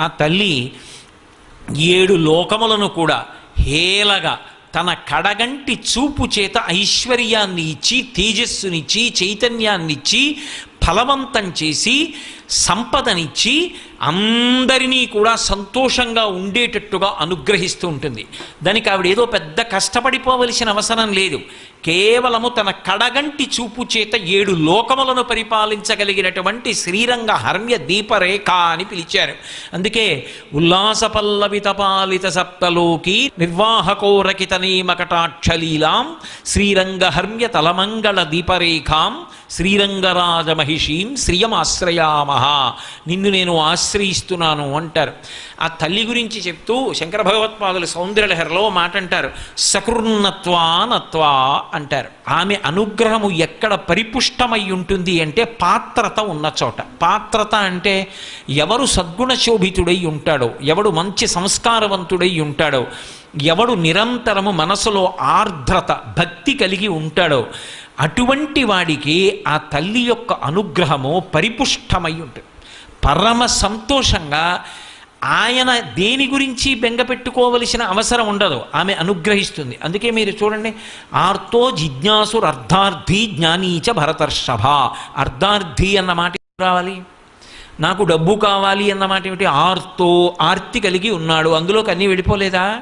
ఆ తల్లి ఏడు లోకములను కూడా హేలగా తన కడగంటి చూపు చేత ఐశ్వర్యాన్ని ఇచ్చి తేజస్సునిచ్చి చైతన్యాన్నిచ్చి ఫలవంతం చేసి సంపదనిచ్చి అందరినీ కూడా సంతోషంగా ఉండేటట్టుగా అనుగ్రహిస్తూ ఉంటుంది. దానికి ఆవిడ ఏదో పెద్ద కష్టపడిపోవలసిన అవసరం లేదు. కేవలము తన కడగంటి చూపు చేత ఏడు లోకములను పరిపాలించగలిగినటువంటి శ్రీరంగ హర్మ్య దీపరేఖ అని పిలిచారు. అందుకే ఉల్లాస పల్లవిత పాలిత సప్తలోకి నిర్వాహకోరకిత నేమకటాక్షలీలాం శ్రీరంగ హర్మ్య తలమంగళ దీపరేఖాం శ్రీరంగరాజ మహిషీం శ్రియమాశ్రయామహ నిన్ను నేను ఆశ్రయిస్తున్నాను అంటారు. ఆ తల్లి గురించి చెప్తూ శంకర భగవత్పాదులు సౌందర్యలహరిలో మాట అంటారు. సకృన్నత్వా నత్వా అంటారు. ఆమె అనుగ్రహము ఎక్కడ పరిపుష్టమై ఉంటుంది అంటే పాత్రత ఉన్న చోట. పాత్రత అంటే ఎవరు సద్గుణ శోభితుడై ఉంటాడో ఎవడు మంచి సంస్కారవంతుడై ఉంటాడో ఎవడు నిరంతరము మనసులో ఆర్ద్రత భక్తి కలిగి ఉంటాడో అటువంటి వాడికి ఆ తల్లి యొక్క అనుగ్రహము పరిపుష్టమై ఉంటుంది. పరమ సంతోషంగా ఆయన దేని గురించి బెంగ పెట్టుకోవలసిన అవసరం ఉండదు. ఆమె అనుగ్రహిస్తుంది. అందుకే మీరు చూడండి ఆర్తో జిజ్ఞాసు అర్ధార్థి జ్ఞానీచ భరతర్షభ. అర్ధార్థి అన్న మాట రావాలి? నాకు డబ్బు కావాలి అన్న మాట ఏమిటి? ఆర్తో ఆర్తి కలిగి ఉన్నాడు. అందులోకి అన్నీ వెళ్ళిపోలేదా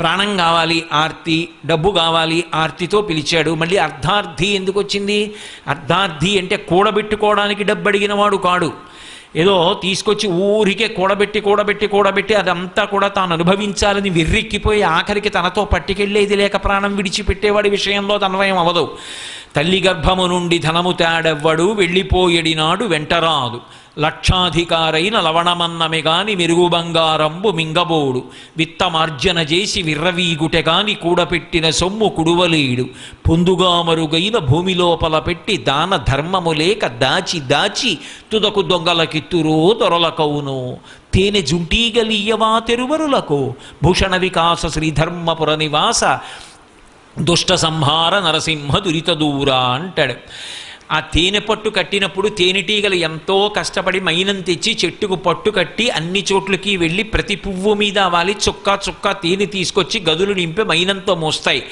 ప్రాణం కావాలి ఆర్తి డబ్బు కావాలి ఆర్తితో పిలిచాడు. మళ్ళీ అర్ధార్థి ఎందుకు వచ్చింది? అర్ధార్థి అంటే కూడబెట్టుకోవడానికి డబ్బు అడిగిన వాడు కాడు. ఏదో తీసుకొచ్చి ఊరికే కూడబెట్టి కూడబెట్టి కూడబెట్టి అదంతా కూడా తాను అనుభవించాలని వెర్రెక్కిపోయి ఆఖరికి తనతో పట్టుకెళ్ళేది లేక ప్రాణం విడిచిపెట్టేవాడి విషయంలో తన్వయం అవదు. తల్లి గర్భము నుండి ధనము తేడెవ్వడు వెళ్ళిపోయెడినాడు వెంటరాదు. లక్షాధికారైన లవణమన్నమె గాని మెరుగు బంగారంబు మింగబోడు. విత్తమార్జన చేసి విర్రవీగుటె గాని కూడపెట్టిన సొమ్ము కుడువలేడు. పొందుగా మరుగైన భూమి లోపల పెట్టి దాన ధర్మము లేక దాచి దాచి తుదకు దొంగలకిత్తురో దొరలకవును. తేనె జుంటీగలీయవా తెరువరులకు? భూషణ వికాస శ్రీధర్మపుర నివాస దుష్ట సంహార నరసింహ దురిత దూరా అంటాడు. ఆ తేనె పట్టు కట్టినప్పుడు తేనెటీగలు ఎంతో కష్టపడి మైనం తెచ్చి చెట్టుకు పట్టు కట్టి అన్ని చోట్లకి వెళ్ళి ప్రతి పువ్వు మీద వాలి చుక్క చుక్క తేనె తీసుకొచ్చి గదులు నింపి మైనంతో మోస్తాయి.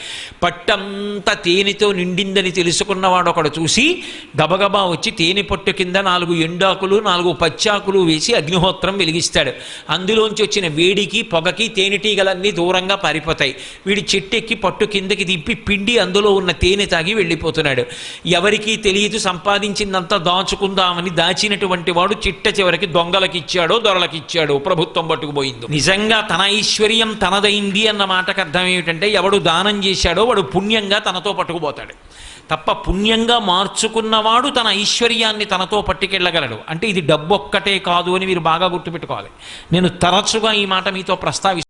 పట్టంతా తేనెతో నిండిందని తెలుసుకున్నవాడు ఒకడు చూసి గబగబా వచ్చి తేనె పట్టు కింద నాలుగు ఎండాకులు నాలుగు పచ్చాకులు వేసి అగ్నిహోత్రం వెలిగిస్తాడు. అందులోంచి వచ్చిన వేడికి పొగకి తేనెటీగలన్నీ దూరంగా పారిపోతాయి. వీడి చెట్టెక్కి పట్టు కిందకి దింపి పిండి అందులో ఉన్న తేనె తాగి వెళ్ళిపోతున్నాడు. ఎవరికీ తెలియదు సంపాదించిందంతా దాచుకుందామని దాచినటువంటి వాడు చిట్ట చివరికి దొంగలకి ఇచ్చాడో దొరలకి ఇచ్చాడో ప్రభుత్వం పట్టుకుపోయింది. నిజంగా తన ఐశ్వర్యం తనదైంది అన్న మాటకు అర్థం ఏమిటంటే ఎవడు దానం చేశాడో వాడు పుణ్యంగా తనతో పట్టుకుపోతాడు. తప్ప పుణ్యంగా మార్చుకున్నవాడు తన ఐశ్వర్యాన్ని తనతో పట్టుకెళ్ళగలడు. అంటే ఇది డబ్బు ఒక్కటే కాదు అని మీరు బాగా గుర్తుపెట్టుకోవాలి. నేను తరచుగా ఈ మాట మీతో ప్రస్తావి